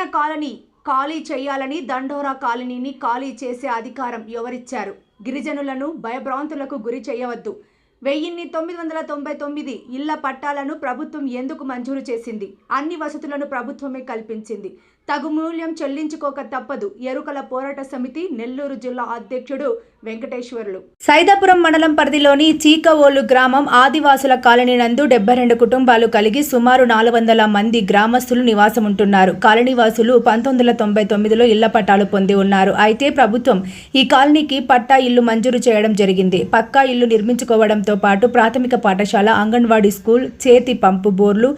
గిరిజన కాలనీ ఖాళీ చేయాలని దండోరా కాలనీని ఖాళీ చేసే అధికారం ఎవరిచ్చారు? గిరిజనులను భయభ్రాంతులకు గురి చేయవద్దు. వెయ్యిన్ని తొమ్మిది వందల తొంభై తొమ్మిది ఇళ్ళ పట్టాలను ప్రభుత్వం ఎందుకు మంజూరు చేసింది? అన్ని వసతులను ప్రభుత్వమే కల్పించింది. తగు మూల్యం చెల్లించుకోక తప్పదు. ఎరుకల పోరాట సమితి నెల్లూరు జిల్లా అధ్యక్షుడు వెంకటేశ్వర్లు. సైదాపురం మండలం పరిధిలోని చీకవోలు గ్రామం ఆదివాసుల కాలనీ నందు డెబ్బై రెండు కుటుంబాలు కలిగి సుమారు నాలుగు వందల మంది గ్రామస్తులు నివాసం ఉంటున్నారు కాలనీవాసులు పంతొమ్మిది వందల తొంభై తొమ్మిదిలో ఇళ్ళ పట్టాలు పొంది ఉన్నారు. అయితే ప్రభుత్వం ఈ కాలనీకి పట్టా ఇల్లు మంజూరు చేయడం జరిగింది. పక్కా ఇల్లు నిర్మించుకోవడంతో పాటు ప్రాథమిక పాఠశాల అంగన్వాడీ స్కూల్ చేతి పంపు బోర్లు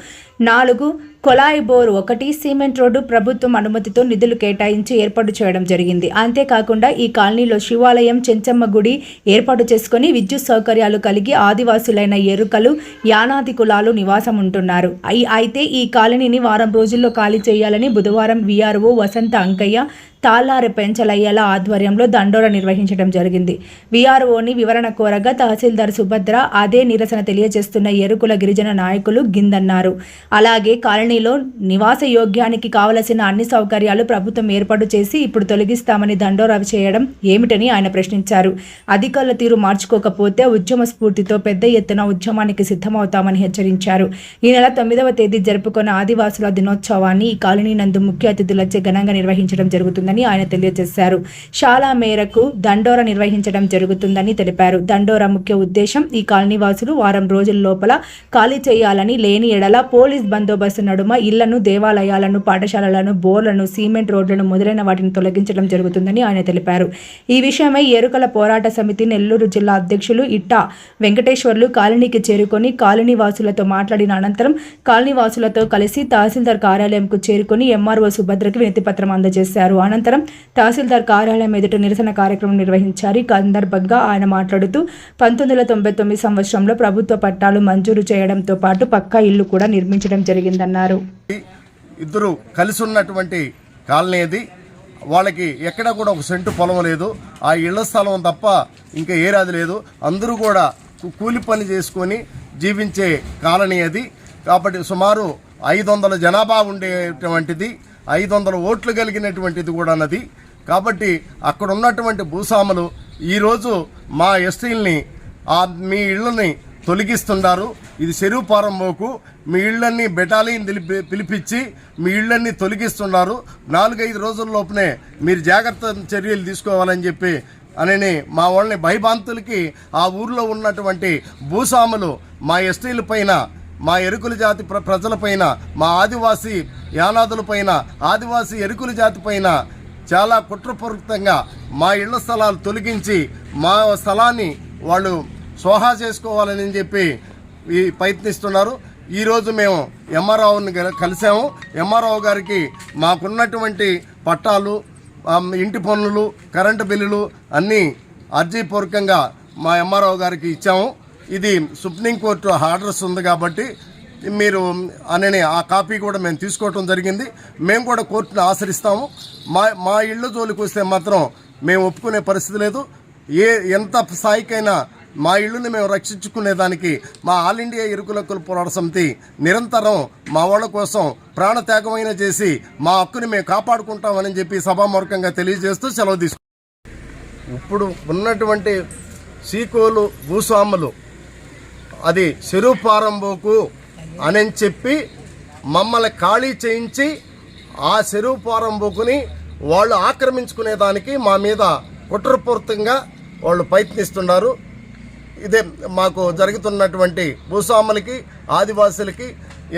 నాలుగు కొలాయి బోర్ ఒకటి సిమెంట్ రోడ్డు ప్రభుత్వం అనుమతితో నిధులు కేటాయించి ఏర్పాటు చేయడం జరిగింది. అంతేకాకుండా ఈ కాలనీలో శివాలయం చెంచమ్మ గుడి ఏర్పాటు చేసుకుని విద్యుత్ సౌకర్యాలు కలిగి ఆదివాసులైన ఎరుకలు యానాది కులాలు నివాసం ఉంటున్నారు. అయితే ఈ కాలనీని వారం రోజుల్లో ఖాళీ చేయాలని బుధవారం విఆర్ఓ వసంత అంకయ్య తాళ్ళారి పెంచలయ్యల ఆధ్వర్యంలో దండోర నిర్వహించడం జరిగింది. విఆర్ఓని వివరణ కోరగా తహసీల్దార్ సుభద్ర అదే నిరసన తెలియజేస్తున్న ఎరుకుల గిరిజన నాయకులు గిందన్నారు. అలాగే కాలనీలో నివాస యోగ్యానికి కావలసిన అన్ని సౌకర్యాలు ప్రభుత్వం ఏర్పాటు చేసి ఇప్పుడు తొలగిస్తామని దండోరా చేయడం ఏమిటని ఆయన ప్రశ్నించారు. అధికారుల తీరు మార్చుకోకపోతే ఉద్యమ స్ఫూర్తితో పెద్ద ఎత్తున ఉద్యమానికి సిద్ధమవుతామని హెచ్చరించారు. ఈ నెల తొమ్మిదవ తేదీ జరుపుకున్న ఆదివాసుల దినోత్సవాన్ని ఈ కాలనీ నందు ముఖ్య అతిథులచే ఘనంగా నిర్వహించడం జరుగుతుంది జరుగుతుందని ఆయన తెలియజేశారు. శాలా మేరకు దండోరా నిర్వహించడం జరుగుతుందని తెలిపారు. దండోరా ముఖ్య ఉద్దేశం ఈ కాలనీ వాసులు వారం రోజుల లోపల ఖాళీ చేయాలని లేని ఎడల పోలీస్ బందోబస్తు నడుమ ఇళ్ళను దేవాలయాలను పాఠశాలలను బోర్లను సిమెంట్ రోడ్లను మొదలైన వాటిని తొలగించడం జరుగుతుందని ఆయన తెలిపారు. ఈ విషయమై ఎరుకల పోరాట సమితి నెల్లూరు జిల్లా అధ్యక్షులు ఇట్టా వెంకటేశ్వర్లు కాలనీకి చేరుకొని కాలనీ వాసులతో మాట్లాడిన అనంతరం కాలనీ వాసులతో కలిసి తహసీల్దార్ కార్యాలయంకు చేరుకొని ఎంఆర్ఓ సుభద్రకి వినతిపత్రం అందజేశారు. అనంతరం అనంతరం తహసీల్దార్ కార్యాలయం ఎదుట నిరసన కార్యక్రమం నిర్వహించారు. ఈ సందర్భంగా ఆయన మాట్లాడుతూ పంతొమ్మిది వందల తొంభై తొమ్మిది సంవత్సరంలో ప్రభుత్వ పట్టాలు మంజూరు చేయడంతో పాటు పక్కా ఇల్లు కూడా నిర్మించడం జరిగిందన్నారు. ఇద్దరు కలిసి ఉన్నటువంటి కాలనీ అది. వాళ్ళకి ఎక్కడ కూడా ఒక సెంటు పొలం లేదు. ఆ ఇళ్ళ స్థలం తప్ప ఇంకా ఏరాది లేదు. అందరూ కూడా కూలి పని చేసుకొని జీవించే కాలనీ అది. కాబట్టి సుమారు ఐదు వందల జనాభా ఉండేటువంటిది. ఐదు వందల ఓట్లు కలిగినటువంటిది కూడా అన్నది కాబట్టి అక్కడ ఉన్నటువంటి భూస్వాములు ఈరోజు మా ఎస్టీల్ని మీ ఇళ్ళని తొలగిస్తున్నారు. ఇది చెరువు పారంబోకు మీ ఇళ్ళన్ని బెటాలియన్ పిలిపి పిలిపించి మీ ఇళ్ళన్ని తొలగిస్తున్నారు. నాలుగైదు రోజుల లోపునే మీరు జాగ్రత్త చర్యలు తీసుకోవాలని చెప్పి అని మా వాళ్ళని భయభాంతులకి ఆ ఊర్లో ఉన్నటువంటి భూస్వాములు మా ఎస్టీల పైన మా ఎరుకుల జాతి ప్ర ప్రజలపైన మా ఆదివాసీ యానాదులపైన ఆదివాసీ ఎరుకుల జాతి పైన చాలా కుట్రపూరితంగా మా ఇళ్ళ స్థలాలు తొలగించి మా స్థలాన్ని వాళ్ళు సోహా చేసుకోవాలని చెప్పి ఈ ప్రయత్నిస్తున్నారు. ఈరోజు మేము ఎంఆర్ఓని కలిసాము ఎంఆర్ఓ గారికి మాకున్నటువంటి పట్టాలు ఇంటి పన్నులు కరెంటు బిల్లులు అన్నీ అర్జీపూర్వకంగా మా ఎంఆర్ఓ గారికి ఇచ్చాము. ఇది సుప్రీంకోర్టు ఆర్డర్స్ ఉంది కాబట్టి మీరు అనని ఆ కాపీ కూడా మేము తీసుకోవటం జరిగింది. మేము కూడా కోర్టును ఆశ్రయిస్తాము. మా మా ఇళ్ళ జోలికి వస్తే మాత్రం మేము ఒప్పుకునే పరిస్థితి లేదు. ఏ ఎంత స్థాయికైనా మా ఇళ్ళని మేము రక్షించుకునేదానికి మా ఆల్ ఇండియా ఇరుకులకుల పోరాట సమితి నిరంతరం మా వాళ్ళ కోసం ప్రాణత్యాగమైన చేసి మా హక్కుని మేము కాపాడుకుంటామని చెప్పి సభామూర్ఖంగా తెలియజేస్తూ సెలవు తీసుకు ఇప్పుడు ఉన్నటువంటి సీకోలు భూస్వాములు అది చెరువు అని చెప్పి మమ్మల్ని ఖాళీ చేయించి ఆ చెరువు వాళ్ళు ఆక్రమించుకునేదానికి మా మీద కుట్రపూర్తంగా వాళ్ళు ప్రయత్నిస్తున్నారు. ఇదే మాకు జరుగుతున్నటువంటి భూస్వాములకి ఆదివాసులకి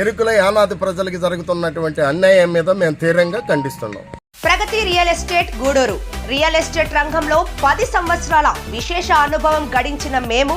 ఎరుకుల యానాది ప్రజలకి జరుగుతున్నటువంటి అన్యాయం మీద మేము తీవ్రంగా ఖండిస్తున్నాం. Pragathi real estate Gudur. Real estate రంగంలో పది సంవత్సరాల విశేష అనుభవం గడించిన మేము